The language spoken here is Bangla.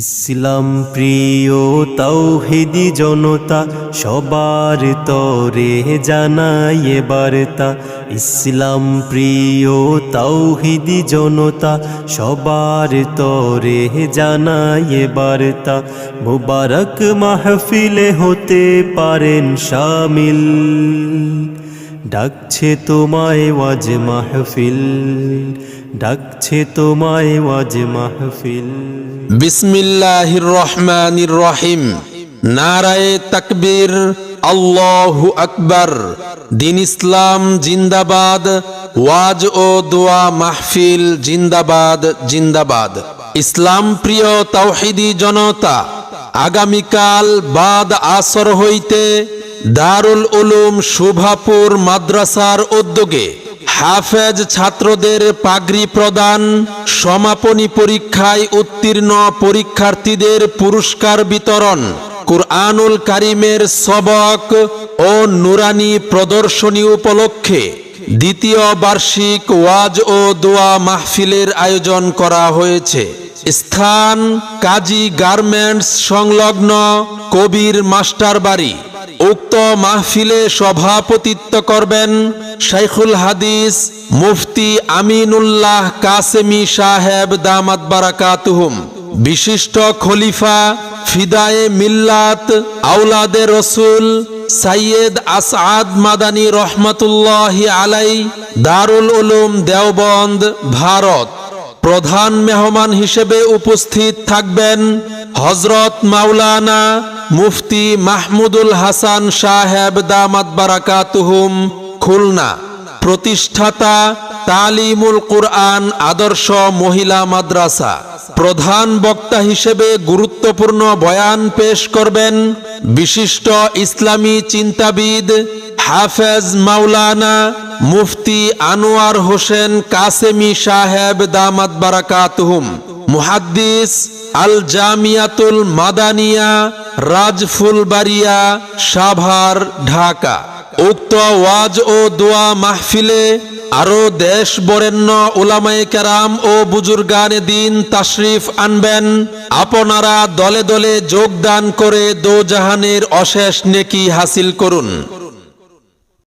ইসলাম প্রিয় তৌহিদি জনতা, সবার তরে জানায় বার্তা। ইসলাম প্রিয় তৌহিদি জনতা, সবার তরে জানায় বার্তা। মুবারক মাহফিলে হতে পারেন শামিল। ডাকছে তোমায় ওয়াজ মাহফিল, ডাকছে তোমায় ওয়াজ মাহফিল। বিসমিল্লাহির রহমানির রহিম। নারায়ে তাকবীর, আল্লাহু আকবার। দিন ইসলাম জিন্দাবাদ, ওয়াজ ও দোয়া মাহফিল জিন্দাবাদ জিন্দাবাদ। ইসলাম প্রিয় তাওহিদি জনতা আগামীকাল বাদ আসর হইতে দারুল উলুম শোভাপুর মাদ্রাসার উদ্যোগে হাফেজ ছাত্রদের পাগড়ি প্রদান, সমাপনী পরীক্ষায় উত্তীর্ণ পরীক্ষার্থীদের পুরস্কার বিতরণ, কুরআনুল কারিমের সবক ও নুরানি প্রদর্শনী উপলক্ষে দ্বিতীয় বার্ষিক ওয়াজ ও দোয়া মাহফিলের আয়োজন করা হয়েছে। স্থান, কাজী গার্মেন্টস সংলগ্ন কবির মাস্টার বাড়ি। উক্ত মাহফিলে সভাপতিত্ব করবেন শাইখুল হাদিস মুফতি আমিনুল্লাহ কাসেমি সাহেব দামাত বারাকাতুহুম। বিশিষ্ট খলিফা ফিদায়ে মিল্লাত আউলাদে রসুল সাইয়েদ আসাদ মাদানী রহমতুল্লাহ আলাই, দারুল উলুম দেওবন্দ, ভারত। প্রধান মেহমান হিসেবে উপস্থিত থাকবেন হজরত মাওলানা মুফতি মাহমুদুল হাসান সাহেব দামাত বারাকাতুহুম, খুলনা। প্রতিষ্ঠাতা তালিমুল কুরআন আদর্শ মহিলা মাদ্রাসা। প্রধান বক্তা হিসেবে গুরুত্বপূর্ণ বয়ান পেশ করবেন বিশিষ্ট ইসলামী চিন্তাবিদ হাফেজ মাওলানা মুফতি আনোয়ার হোসেন কাসেমি সাহেব দামাত বারাকাতুহুম, মুহাদ্দিস আল জামিয়াতুল মাদানিয়া, রাজফুলবাড়িয়া, সাভার, ঢাকা। উক্ত ওয়াজ ও দোয়া মাহফিলে আরও দেশ বরেণ্য উলামায়ে কেরাম ও বুজুর্গানে দিন তাশরিফ আনবেন। আপনারা দলে দলে যোগদান করে দো জাহানের অশেষ নেকি হাসিল করুন।